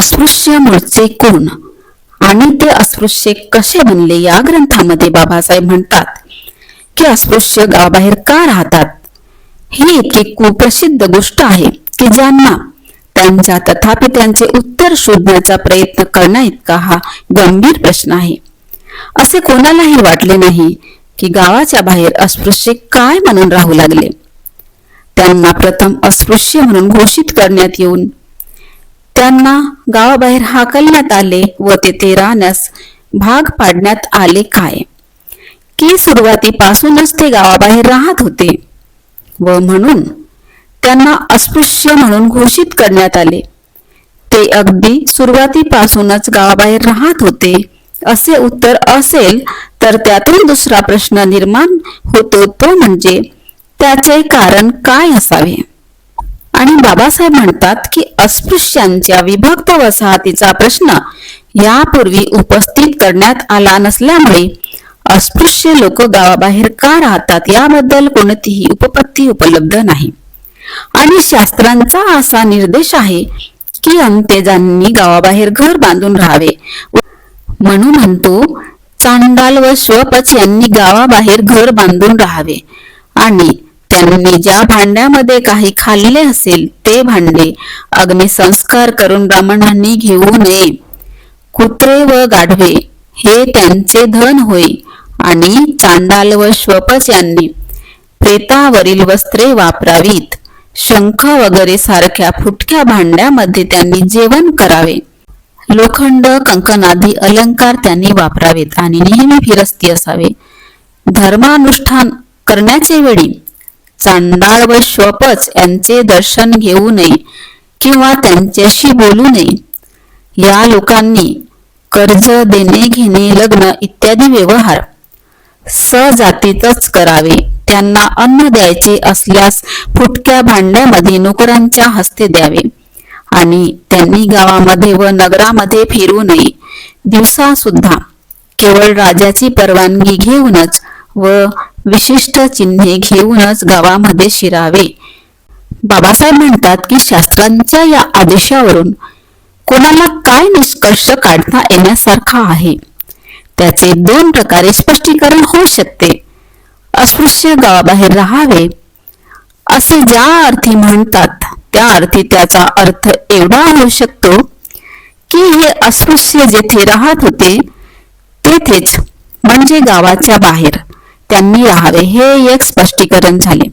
अस्पृश्य मूळचे कोण? आणि ते अस्पृश्य कसे बनले? या ग्रंथामध्ये बाबासाहेब म्हणतात की अस्पृश्य गावाबाहेर का राहतात? ही इतकी कुप्रसिद्ध गोष्ट आहे की ज्यांना त्यांच्या तथापि त्यांचे उत्तर शोधण्याचा प्रयत्न करणं इतका हा गंभीर प्रश्न आहे. असे कोणालाही वाटले नाही की गावाच्या बाहेर अस्पृश्य काय म्हणून राहू लागले? त्यांना प्रथम अस्पृश्य म्हणून घोषित करण्यात येऊन त्यांना गावाबाहेर हाकलण्यात आले व तेथे राहण्यास भाग पाडण्यात आले काय? की सुरुवातीपासूनच ते गावाबाहेर राहत होते. व म्हणून त्यांना अस्पृश्य म्हणून घोषित करण्यात आले. ते अगदी सुरुवातीपासूनच गावाबाहेर राहत होते. असे उत्तर असेल तर त्यातून दुसरा प्रश्न निर्माण होतो तो म्हणजे त्याचे कारण काय असावे? आणि बाबासाहेब म्हणतात की अस्पृश्यांच्या विभक्त वसाहतीचा प्रश्न यापूर्वी उपस्थित करण्यात आला नसल्यामुळे अस्पृश्य लोक गावाबाहेर का राहतात याबद्दल कोणतीही उपपत्ती उपलब्ध नाही. आणि शास्त्रांचा असा निर्देश आहे की अंत्यजांनी गावाबाहेर घर बांधून राहावे. म्हणून म्हणतो चांडाल व श्वपच यांनी गावाबाहेर घर बांधून राहावे. आणि त्यांनी ज्या भांड्यामध्ये काही खाल्ले असेल ते भांडे अग्निसंस्कार करून ब्राह्मणांनी घेऊ नये. कुत्रे व गाढवे हे त्यांचे धन होय आणि चांडाल व श्वपच यांनी प्रेतावरील वस्त्रे वापरावीत. शंख वगैरे सारख्या फुटक्या भांड्यामध्ये त्यांनी जेवण करावे. लोखंड कंकणादी अलंकार त्यांनी वापरावेत आणि नेहमी फिरस्ती असावे. धर्मानुष्ठान करण्याचे वेळी चांडाळ व श्वपच यांचे दर्शन घेऊ नये किंवा त्यांच्याशी बोलू नये. या लोकांनी कर्ज देणे घेणे लग्न इत्यादी व्यवहार सजातीतच करावे. त्यांना अन्न द्यायचे असल्यास फुटक्या भांड्यामध्ये नोकरांच्या हस्ते द्यावे. आणि त्यांनी गावामध्ये व नगरामध्ये फिरू नये. दिवसा सुद्धा केवळ राजाची परवानगी घेऊनच व विशिष्ट चिन्हे घेऊनच गावामध्ये शिरावे. बाबासाहेब म्हणतात की शास्त्रांच्या या आदेशावरून कोणाला काय निष्कर्ष काढता येण्यासारखा आहे? त्याचे दोन प्रकारे स्पष्टीकरण होऊ शकते. अस्पृश्य गावाबाहेर राहावे. असे ज्या अर्थी म्हणतात त्या अर्थी त्याचा अर्थ एवढा होऊ शकतो की हे अस्पृश्य जेथे राहत होते तेथेच म्हणजे गावाच्या बाहेर. त्यांनी राहावे हे एक स्पष्टीकरण झाले.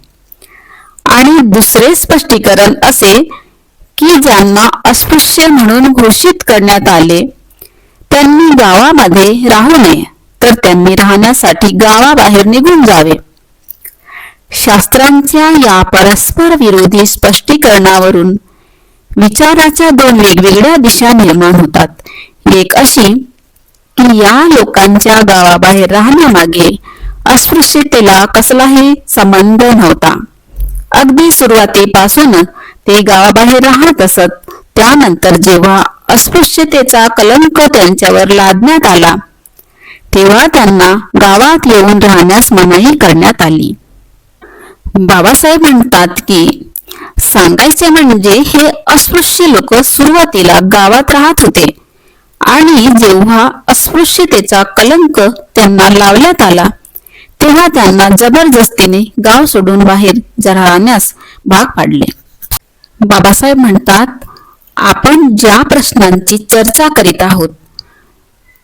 आणि दुसरे स्पष्टीकरण असे की ज्यांना अस्पृश्य म्हणून घोषित करण्यात आले त्यांनी गावामध्ये राहू नये तर त्यांनी राहण्यासाठी गावाबाहेर निघून जावे. शास्त्रांच्या या परस्पर विरोधी स्पष्टीकरणावरून विचाराच्या दोन वेगवेगळ्या दिशा निर्माण होतात. एक अशी की या लोकांच्या गावाबाहेर राहण्यामागे अस्पृश्यतेला कसलाही संबंध नव्हता. अगदी सुरुवातीपासून ते गावाबाहेर राहत असत. त्यानंतर जेव्हा अस्पृश्यतेचा कलंक त्यांच्यावर लादण्यात आला तेव्हा त्यांना गावात येऊन राहण्यास मनाई करण्यात आली. बाबासाहेब म्हणतात की सांगायचे म्हणजे हे अस्पृश्य लोक सुरुवातीला गावात राहत होते आणि जेव्हा अस्पृश्यतेचा कलंक त्यांना लावण्यात आला तेव्हा त्यांना जबरदस्तीने गाव सोडून बाहेर जराण्यास भाग पाडले. बाबासाहेब म्हणतात आपण ज्या प्रश्नांची चर्चा करीत आहोत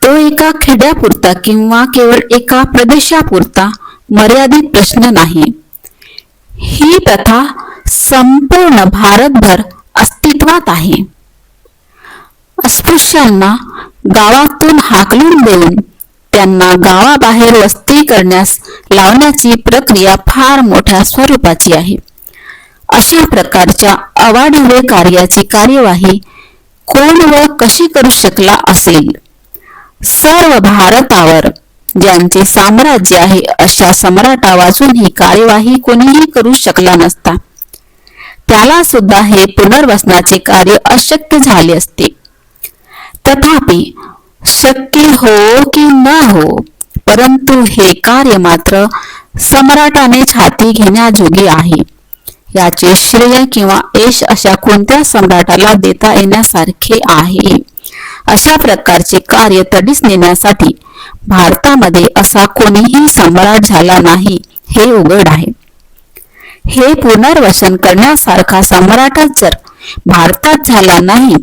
तो एका खेड्यापुरता किंवा केवळ एका प्रदेशापुरता मर्यादित प्रश्न नाही. ही प्रथा संपूर्ण भारतभर अस्तित्वात आहे. अस्पृश्यांना गावातून हाकलून देऊन त्यांना गावाबाहेर वस्ती करण्यास लावण्याची प्रक्रिया फार मोठ्या स्वरूपाची आहे. अशा प्रकारच्या अवाढव्य कार्याची कार्यवाही कोण व कशी करू शकला असेल? सर्व भारतावर ज्यांचे साम्राज्य आहे अशा सम्राटा वाचून ही कार्यवाही कोणीही करू शकला नसता. त्याला सुद्धा हे पुनर्वसनाचे कार्य अशक्य झाले असते. तथापि शक्य हो की न हो परंतु हे कार्य मात्र सम्राटाने हाती घेण्याजोगे आहे. याचे श्रेय किंवा यश अशा कोणत्या सम्राटाला देता येण्यासारखे आहे? अशा प्रकारचे कार्य तडीस नेण्यासाठी भारतामध्ये असा कोणीही सम्राट झाला नाही हे उघड आहे. हे पुनर्वसन करण्यासारखा सम्राटच जर भारतात झाला नाही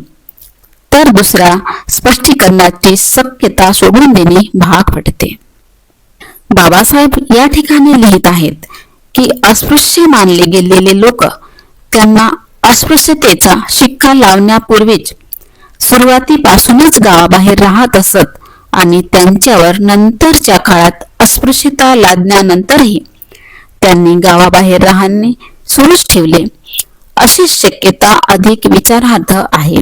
तर दुसरा स्पष्टीकरणाची शक्यता सोडून देणे भाग पडते. बाबासाहेब या ठिकाणी लिहित आहेत की अस्पृश्य मानले गेलेले लोक त्यांना अस्पृश्यतेचा शिक्का लावण्यापूर्वीच सुरुवातीपासूनच गावाबाहेर राहत असत आणि त्यांच्यावर नंतरच्या काळात अस्पृश्यता लादण्यानंतरही त्यांनी गावाबाहेर राहणे सुरूच ठेवले. अशी शक्यता अधिक विचारार्थ आहे.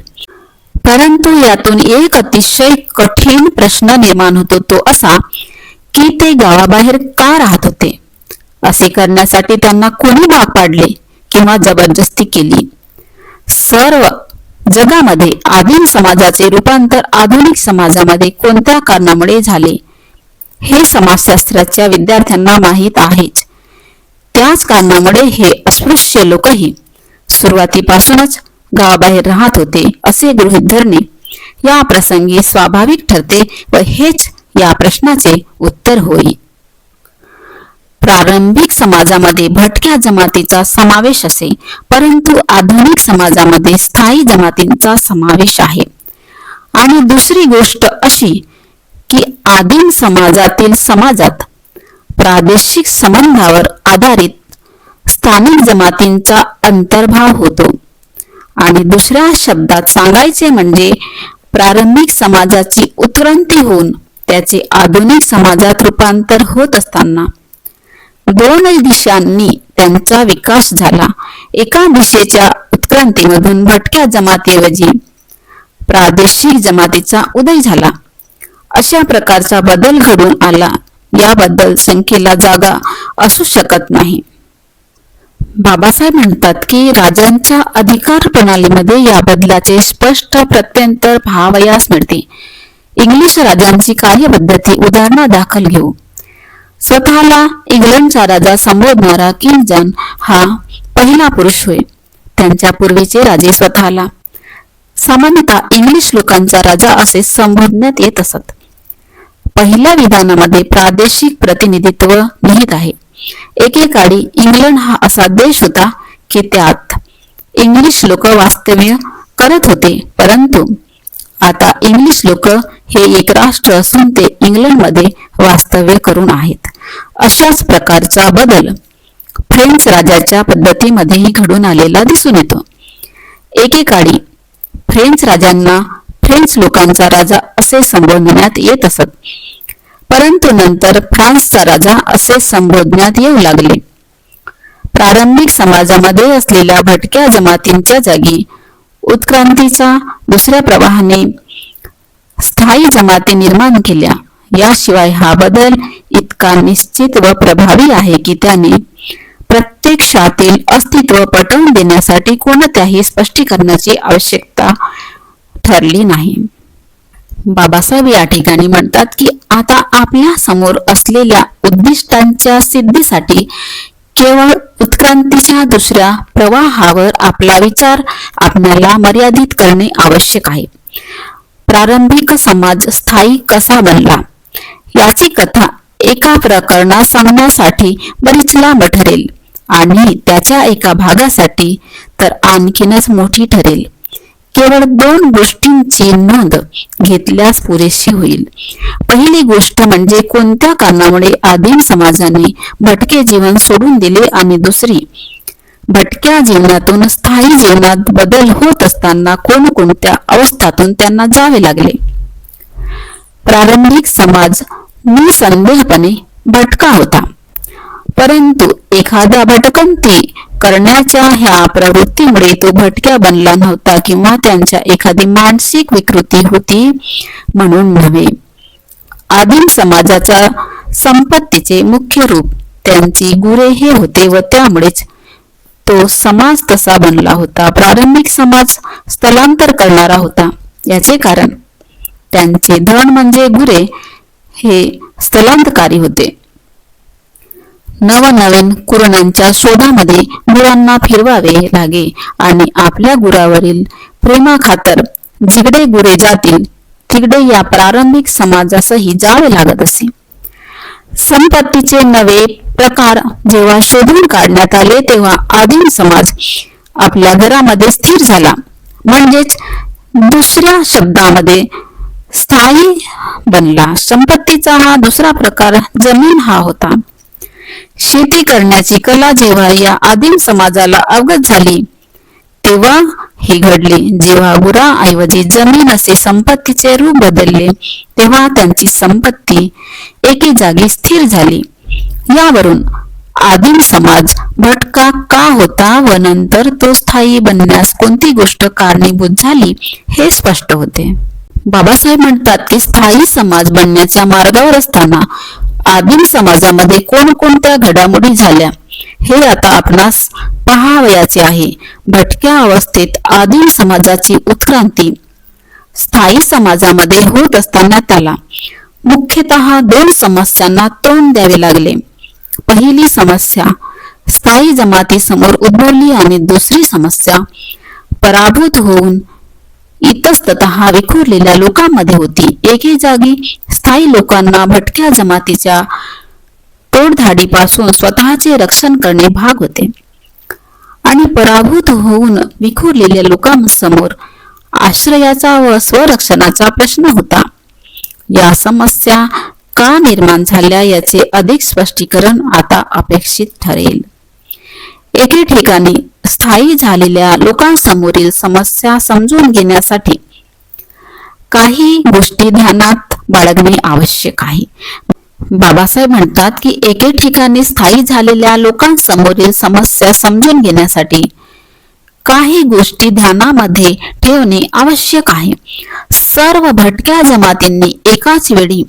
परंतु यातून एक अतिशय कठीण प्रश्न निर्माण होतो तो असा की ते गावाबाहेर का राहत होते? असे करण्यासाठी त्यांना कोणी भाग पाडले किंवा जबरदस्ती केली? सर्व जगामध्ये आदिम समाजाचे रूपांतर आधुनिक समाजामध्ये कोणत्या कारणामुळे झाले? हे समाजशास्त्राच्या विद्यार्थ्यांना माहीत आहेच. त्याच कारणामुळे हे अस्पृश्य लोकही सुरुवातीपासूनच गावाबाहेर राहत होते असे गृहित धरणे. या प्रसंगी स्वाभाविक ठरते व हेच या प्रश्नाचे उत्तर होई प्रारंभिक समाजामध्ये भटक्या जमातीचा समावेश असे परंतु आधुनिक समाजामध्ये स्थायी जमातींचा समावेश आहे. आणि दुसरी गोष्ट अशी की आदिम समाजातील समाजात प्रादेशिक संबंधावर आधारित स्थानिक जमातींचा अंतर्भाव होतो. आणि दुसऱ्या शब्दात सांगायचे म्हणजे प्रारंभिक समाजाची उत्क्रांती होऊन त्याचे आधुनिक समाजात रूपांतर होत असताना. दोन दिशांनी त्यांचा विकास झाला. एका दिशेच्या उत्क्रांतीमधून भटक्या जमातीऐवजी प्रादेशिक जमातीचा उदय झाला. अशा प्रकारचा बदल घडून आला. याबद्दल संख्येला जागा असू शकत नाही. बाबासाहेब म्हणतात की राजांच्या अधिकार प्रणालीमध्ये या बदलाचे स्पष्ट प्रत्यंतर भावयास मिळते. इंग्लिश राजांची कार्यपद्धती उदाहरणादाखल घेऊ. स्वतःला इंग्लंडचा राजा संबोधणारा किंग जॉन हा पहिला पुरुष होय. त्यांच्या पूर्वीचे राजे स्वतःला सामान्यतः इंग्लिश लोकांचा राजा असे संबोधण्यात येत असत. पहिल्या विधानामध्ये प्रादेशिक प्रतिनिधित्व निहित आहे. एकेकाळी इंग्लंड हा असा देश होता की त्यात इंग्लिश लोक वास्तव्य करत होते. परंतु आता इंग्लिश लोक हे एक राष्ट्र असून ते इंग्लंडमध्ये वास्तव्य करून आहेत. अशाच प्रकारचा बदल फ्रेंच राजाच्या पद्धतीमध्येही घडून आलेला दिसून येतो. एकेकाळी फ्रेंच राजांना फ्रेंच लोकांचा राजा असे संबोधण्यात येत असत. परंतु नंतर फ्रान्सचा राजा असे संबोधण्यात येऊ लागले. प्रारंभिक समाजामध्ये असलेल्या भटक्या जमातींच्या जागी उत्क्रांतीचा दुसऱ्या प्रवाहाने स्थायी जमाती निर्माण केल्या. याशिवाय हा बदल इतका निश्चित व प्रभावी आहे की त्याने प्रत्यक्षातील अस्तित्व पटवून देण्यासाठी कोणत्याही स्पष्टीकरणाची आवश्यकता ठरली नाही. बाबासाहेब या ठिकाणी म्हणतात की आता आपल्यासमोर असलेल्या उद्दिष्टांच्या सिद्धीसाठी केवळ उत्क्रांतीच्या दुसऱ्या प्रवाहावर आपला विचार आपल्याला मर्यादित करणे आवश्यक आहे. प्रारंभिक समाज स्थायी कसा बनला? याची कथा एका प्रकरणात सांगण्यासाठी बरीच लांब ठरेल आणि त्याच्या एका भागासाठी तर आणखीनच मोठी ठरेल. केवळ दोन गोष्टींची नोंद घेतल्यास पुरेशी होईल. पहिली गोष्ट म्हणजे कोणत्या कारणामुळे आदिम समाजाने भटके जीवन सोडून दिले आणि दुसरी भटक्या जीवनातून स्थायी जीवनात बदल होत असताना कोणकोणत्या अवस्थातून त्यांना जावे लागले? प्रारंभिक समाज निसंदेहपणे भटका होता. परंतु एखाद्या भटकंती करण्याच्या ह्या प्रवृत्तीमुळे तो भटक्या बनला नव्हता किंवा त्यांच्या एखादी मानसिक विकृती होती म्हणून नव्हे. आदिम समाजाच्या संपत्तीचे मुख्य रूप त्यांची गुरे हे होते व त्यामुळेच तो समाज तसा बनला होता. प्रारंभिक समाज स्थलांतर करणारा होता. याचे कारण त्यांचे धन म्हणजे गुरे हे स्थलांतकारी होते. नवनवीन कुरणांच्या शोधामध्ये गुरांना फिरवावे लागे आणि आपल्या गुरावरील प्रेमाखातर जिकडे गुरे जातील तिकडे या प्रारंभिक समाजासही जावे लागत असे. संपत्तीचे नवे प्रकार जेव्हा शोधून काढण्यात आले तेव्हा आदिम समाज आपल्या घरामध्ये स्थिर झाला. म्हणजेच दुसऱ्या शब्दामध्ये स्थायी बनला. संपत्तीचा हा दुसरा प्रकार जमीन हा होता. शेती करण्याची कला जेव्हा या आदिम समाजाला अवगत झाली तेव्हा हे घडले. जेव्हा गुराऐवजी जमीन असे संपत्तीचे रूप बदलले तेव्हा त्यांची संपत्ती एके जागी स्थिर झाली. यावरून आदिम समाज भटका का होता व नंतर तो स्थायी बनण्यास कोणती गोष्ट कारणीभूत झाली हे स्पष्ट होते. बाबासाहेब म्हणतात की स्थायी समाज बनण्याच्या मार्गावर असताना आदिम समाजामध्ये कोणकोणत्या घडामोडी झाल्या हे आता आपणास पहावयाचे आहे. भटक्या अवस्थेत आदिम समाजाची उत्क्रांती स्थायी समाजामध्ये होत असताना त्याला मुख्यतः दोन समस्यांना तोंड द्यावे लागले. पहिली समस्या स्थायी जमाती समोर उद्भवली आणि दुसरी समस्या पराभूत होऊन इतस्तत विखुरलेल्या लोकांमध्ये होती. एके जागी स्थायी लोकांना भटक्या जमातीच्या तोडधाडीपासून स्वतःचे रक्षण करणे भाग होते. आणि पराभूत होऊन विखुरलेल्या लोकांसमोर आश्रयाचा व स्वरक्षणाचा प्रश्न होता. या समस्या का निर्माण झाल्या याचे अधिक स्पष्टीकरण आता अपेक्षित ठरेल. एके ठिकाणी स्थायी झालेल्या लोकांसमोरील समस्या समजून घेण्यासाठी काही गोष्टी ध्यानात बाळगणे आवश्यक आहे. बाबासाहेब म्हणतात की एके ठिकाणी स्थायी झालेल्या लोकांसमोरील समस्या समजून घेण्यासाठी काही गोष्टी ध्यानामध्ये ठेवणे आवश्यक आहे. सर्व भटक्या जमातींनी एकाच वेळी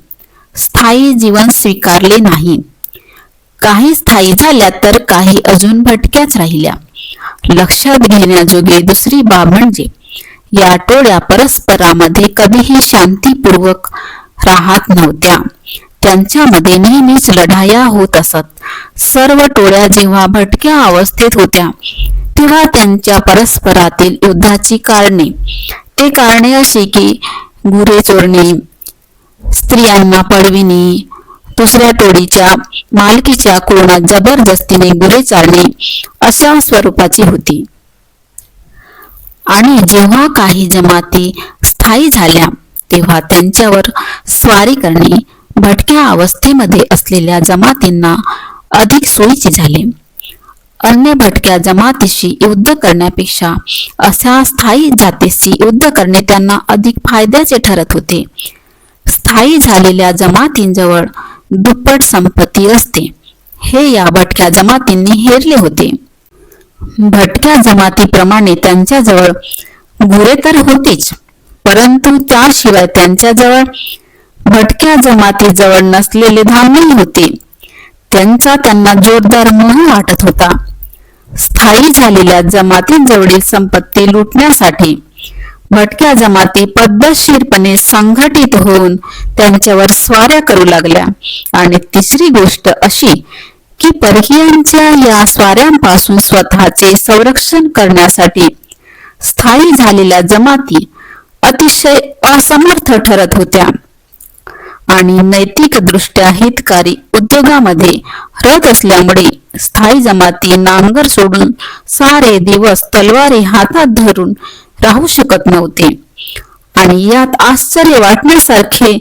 स्थायी जीवन स्वीकारले नाही. काही स्थायी झाल्या तर काही अजून भटक्याच राहिल्या. लक्षात घेण्याजोगे दुसरी बाब म्हणजे या टोळ्या परस्परामध्ये कधीही शांतीपूर्वक राहत नव्हत्या. त्यांच्यामध्ये नेहमीच लढाया होत असत. सर्व टोळ्या जेव्हा भटक्या अवस्थेत होत्या तेव्हा त्यांच्या परस्परातील युद्धाची कारणे. ते कारणे अशी की गुरे चोरणे स्त्रियांना पळविणे दुसऱ्या टोळीच्या मालकीच्या कुरणात जबरदस्तीने गुरे चालणे अशा स्वरूपाची होती. आणि जेव्हा काही जमाती स्थायी झाल्या तेव्हा त्यांच्यावर स्वारी करणे भटक्या अवस्थेमध्ये असलेल्या जमातींना अधिक सोयीचे झाले. अन्य भटक्या जमातीशी युद्ध करण्यापेक्षा अशा स्थायी जातीशी युद्ध करणे त्यांना अधिक फायद्याचे ठरत होते. स्थायी झालेल्या जमातींजवळ दुप्पट संपत्ती असते. हे या भटक्या जमातींनी हेरले होते. भटक्या जमातीप्रमाणे त्यांच्याजवळ गुरे तर होतीच परंतु त्याशिवाय त्यांच्याजवळ भटक्या जमातीजवळ नसलेले धामही होते. त्यांचा त्यांना जोरदार मोह वाटत होता. स्थायी झालेल्या जमातींजवळील संपत्ती लुटण्यासाठी भटक्या जमाती पद्धतशीरपणे संघटित होऊन त्यांच्यावर स्वाऱ्या करू लागल्या. आणि तिसरी गोष्ट अशी की परकीयांच्या या स्वाऱ्यांपासून स्वतःचे संरक्षण करण्यासाठी स्थायी झालेल्या जमाती अतिशय असमर्थ ठरत होत्या. आणि नैतिक दृष्ट्या हितकारी उद्योगामध्ये रत असल्यामुळे स्थायी जमाती नांगर सोडून सारे दिवस तलवारी हातात धरून राहू शकत नव्हते. आणि यात आश्चर्य वाटण्यासारखे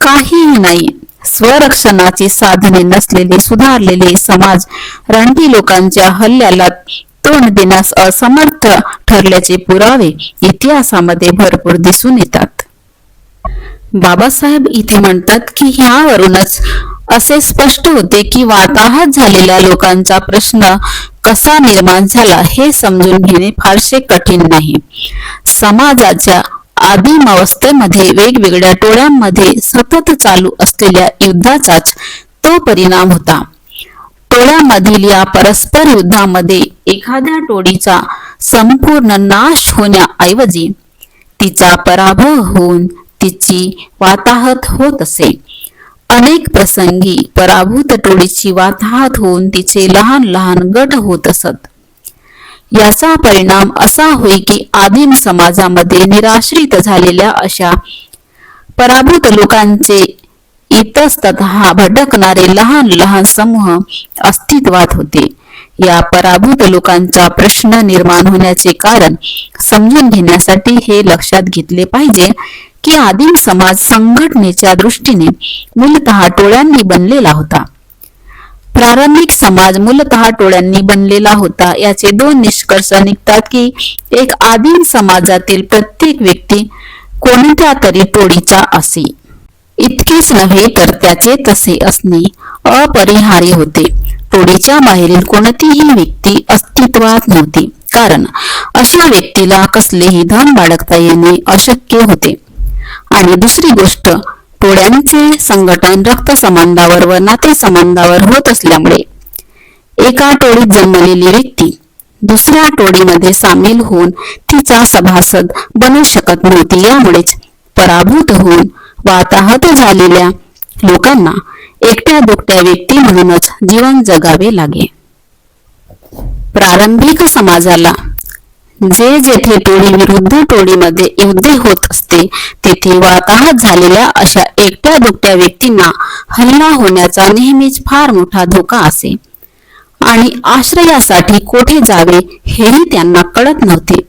काहीही नाही. स्वरक्षणाची साधने नसलेले सुधारलेले समाज रानटी लोकांच्या हल्ल्याला तोंड देण्यास असमर्थ ठरल्याचे पुरावे इतिहासामध्ये भरपूर दिसून येतात. बाबासाहेब इथे म्हणतात की ह्यावरूनच असे स्पष्ट होते की वाताहत झालेल्या लोकांचा प्रश्न कसा निर्माण झाला हे समजून घेणे फारसे कठीण नाही. समाजाच्या आदिम अवस्थेमध्ये वेगवेगळ्या टोळ्यांमध्ये सतत चालू असलेल्या युद्धाचाच तो परिणाम होता. टोळ्यामधील या परस्पर युद्धामध्ये एखाद्या टोळीचा संपूर्ण नाश होण्याऐवजी तिचा पराभव होऊन तिची वाताहत होत असे. अनेक प्रसंगी पराभूत टोळीची वाताहत होऊन तिचे लहान लहान गट होत असत. याचा परिणाम असा होई की आदिम समाजामध्ये निराश्रित झालेल्या अशा पराभूत लोकांचे इतस्तत भटकणारे लहान लहान समूह अस्तित्वात होते. या पराभूत लोकांचा प्रश्न निर्माण होण्याचे कारण समजून घेण्यासाठी हे लक्षात घेतले पाहिजे की आदिम समाज संघटनेच्या दृष्टीने मूलतः टोळ्यांनी बनलेला होता. प्रारंभिक समाज मूलतः टोळ्यांनी बनलेला होता. याचे दोन निष्कर्ष निघतात की एक आदिम समाजातील प्रत्येक व्यक्ती कोणत्या तरी टोळीचा असे. इतकेच नव्हे तर त्याचे तसे असणे अपरिहार्य होते. टोळीच्या बाहेरील कोणतीही व्यक्ती अस्तित्वात नव्हती. कारण अशा व्यक्तीला कसलेही धन बाळगता येणे अशक्य होते. आणि दुसरी गोष्ट टोळ्यांचे संघटन रक्त संबंधावर व नाते संबंधावर होत असल्यामुळे एका टोळीत जन्मलेली व्यक्ती दुसऱ्या टोळीमध्ये सामील होऊन तिचा सभासद बनू शकत नव्हती. यामुळेच पराभूत होऊन वाताहत झालेल्या लोकांना एकट्या दुकट्या व्यक्ती म्हणूनच जीवन जगावे लागे. प्रारंभिक समाजाला जे जेथे टोळी विरुद्ध टोळीमध्ये युद्ध होत असते तेथे वाताहत झालेल्या अशा एकट्या दुकट्या व्यक्तींना हल्ला होण्याचा नेहमीच फार मोठा धोका असे. आणि आश्रयासाठी कोठे जावे हेही त्यांना कळत नव्हते.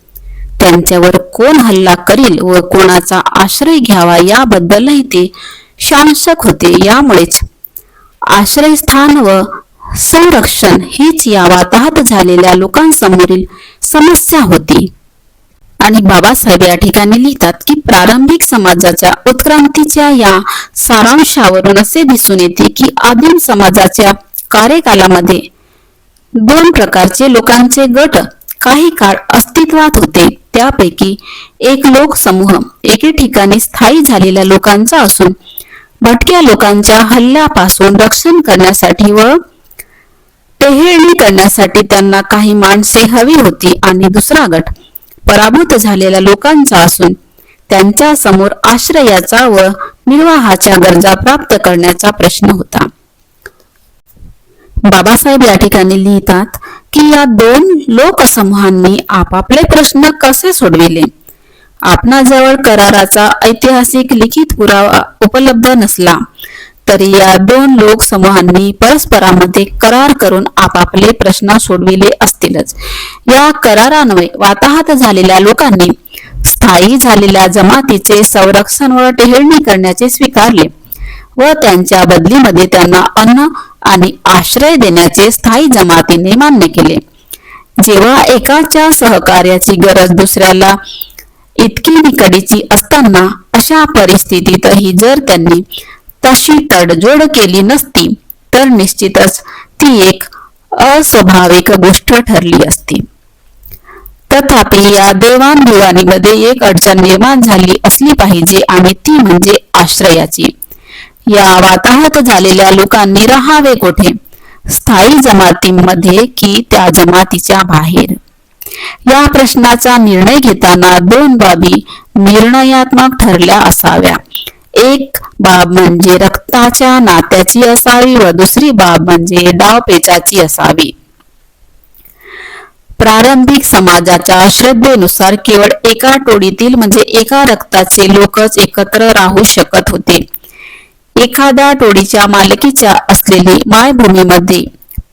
त्यांच्यावर कोण हल्ला करील व कोणाचा आश्रय घ्यावा याबद्दलही ते शांसक होते यामुळेच. आश्रयस्थान व संरक्षण हीच या वाताहत झालेल्या लोकांसमोरील समस्या होती. आणि बाबासाहेब या ठिकाणी लिहितात की प्रारंभिक समाजाच्या उत्क्रांतीच्या या सारांशावरून असे दिसून येते की आदिम समाजाच्या कार्यकालामध्ये दोन प्रकारचे लोकांचे गट काही काळ अस्तित्वात होते. त्यापैकी एक लोकसमूह एके ठिकाणी स्थायी झालेल्या लोकांचा असून भटक्या लोकांच्या हल्ल्यापासून रक्षण करण्यासाठी व टेहेळणी करण्यासाठी त्यांना काही माणसे हवी होती आणि दुसरा गट पराभूत झालेल्या लोकांचा असून त्यांच्यासमोर आश्रयाचा व निर्वाहाच्या गरजा प्राप्त करण्याचा प्रश्न होता. बाबासाहेब या ठिकाणी लिहितात की या दोन लोकसमूहांनी आपापले प्रश्न कसे सोडविले? आपणाजवळ कराराचा ऐतिहासिक लिखित पुरावा उपलब्ध नसला तरी या दोन लोक समूहांनी परस्परामध्ये करार करून आपापले प्रश्न सोडविले असतीलच. या करारान्वये वाताहत झालेल्या लोकांनी स्थायी झालेल्या जमातीचे संरक्षण व टेहळणी करण्याचे स्वीकारले व त्यांच्या बदलीमध्ये त्यांना अन्न आणि आश्रय देण्याचे स्थायी जमातीने मान्य केले. जेव्हा एकाच्या सहकार्याची गरज दुसऱ्याला इतकी निकडीची असताना अशा परिस्थितीतही जर त्यांनी तशी तडजोड केली नसती तर निश्चितच ती एक अस्वाभाविक गोष्ट ठरली असती. तथापि या देवाणघेवाणीमध्ये एक अडचण निर्माण झाली असली पाहिजे आणि ती म्हणजे आश्रयाची. या वाताहत झालेल्या लोकांनी राहावे कोठे? स्थायी जमातीमध्ये की त्या जमातीच्या बाहेर? या प्रश्नाचा निर्णय घेताना दोन बाबी निर्णयात्मक ठरल्या असाव्या. एक बाब म्हणजे रक्ताच्या नात्याची असावी व दुसरी बाब म्हणजे डावपेचाची असावी. प्रारंभिक समाजाच्या श्रद्धेनुसार केवळ एका टोळीतील म्हणजे एका रक्ताचे लोकच एकत्र राहू शकत होते. एखाद्या टोळीच्या मालकीच्या असलेली मायभूमीमध्ये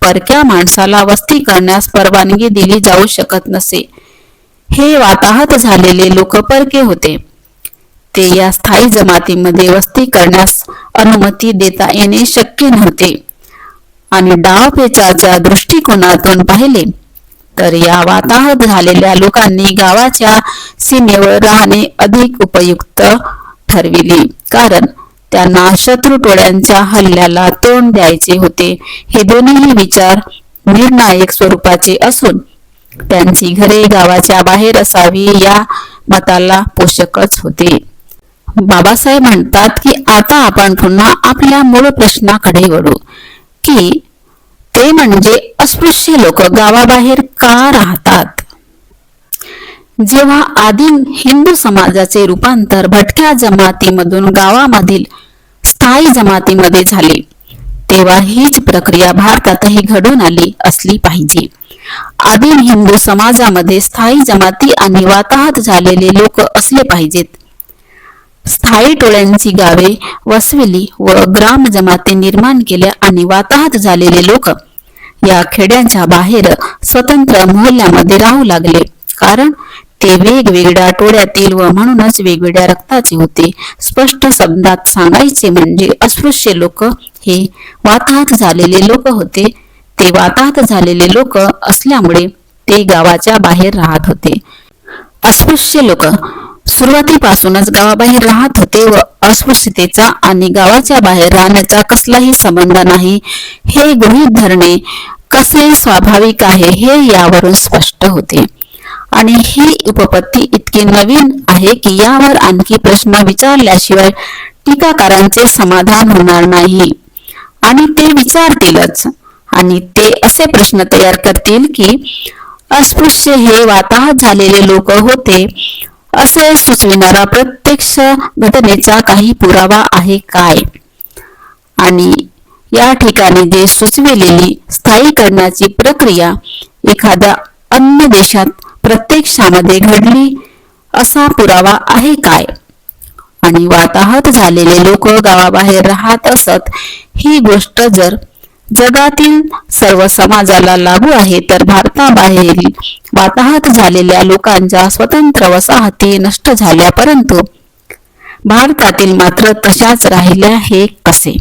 परक्या माणसाला वस्ती करण्यास परवानगी दिली जाऊ शकत नसे. हे वाताहत झालेले लोक परके होते. ते या स्थायी जमातीमध्ये वस्ती करण्यास अनुमती देता येणे शक्य नव्हते. आणि डावपेचाच्या दृष्टिकोनातून पाहिले तर या वाताहत झालेल्या लोकांनी गावाच्या सीमेवर राहणे अधिक उपयुक्त ठरविले. कारण त्यांना शत्रू टोळ्यांच्या हल्ल्याला तोंड द्यायचे होते. हे दोन्ही विचार निर्णायक स्वरूपाचे असून त्यांची घरे गावाच्या बाहेर असावी या मताला पोषकच होते. बाबासाहेब म्हणतात की आता आपण पुन्हा आपल्या मूळ प्रश्नाकडे वळू. की ते म्हणजे अस्पृश्य लोक गावाबाहेर का राहतात? जेव्हा आदिम हिंदू समाजाचे रूपांतर भटक्या जमातीमधून गावामधील स्थायी जमातीमध्ये झाले तेव्हा हीच प्रक्रिया भारतातही घडून आली असली पाहिजे. आदिम हिंदू समाजामध्ये स्थायी जमाती आणि वाताहत झालेले लोक असले पाहिजेत. स्थायी टोळ्यांची गावे वसविली व ग्राम जमाती निर्माण केल्या आणि वाताहत झालेले लोक या खेड्यांच्या बाहेर स्वतंत्र मोहल्ल्यामध्ये राहू लागले. कारण ते वेगवेगळ्या टोळ्यातील व म्हणूनच वेगवेगळ्या रक्ताचे होते. स्पष्ट शब्दात सांगायचे म्हणजे अस्पृश्य लोक हे वाताहत झालेले लोक होते. ते वाताहत झालेले लोक असल्यामुळे ते गावाच्या बाहेर राहत होते. अस्पृश्य लोक सुरुवातीपासूनच गावाबाहेर राहत होते व अस्पृश्यतेचा आणि गावाच्या बाहेर राहण्याचा कसलाही संबंध नाही. हे गृहीत धरणे कसे स्वाभाविक आहे हे यावरून स्पष्ट होते. आणि ही उपपत्ती इतकी नवीन आहे की यावर आणखी प्रश्न विचारल्याशिवाय टीकाकारांचे समाधान होणार नाही. आणि ते विचारतीलच आणि ते असे प्रश्न तयार करतील की अस्पृश्य हे वाताहत झालेले लोक होते. असे सुचविणारा प्रत्यक्ष घटनेचा काही पुरावा आहे काय? आणि या ठिकाणी जे सुचविलेली स्थायीकरणाची प्रक्रिया एखाद्या अन्य देशात प्रत्यक्षामध्ये घडली असा पुरावा आहे काय? आणि वाताहत झालेले लोक गावाबाहेर राहत असत ही गोष्ट जर जगातील सर्व समाजाला लागू आहे तर भारताबाहेर वाताहत झालेल्या लोकांच्या स्वतंत्र वसाहती नष्ट झाल्या परंतु भारतातील मात्र तशाच राहिल्या हे कसे?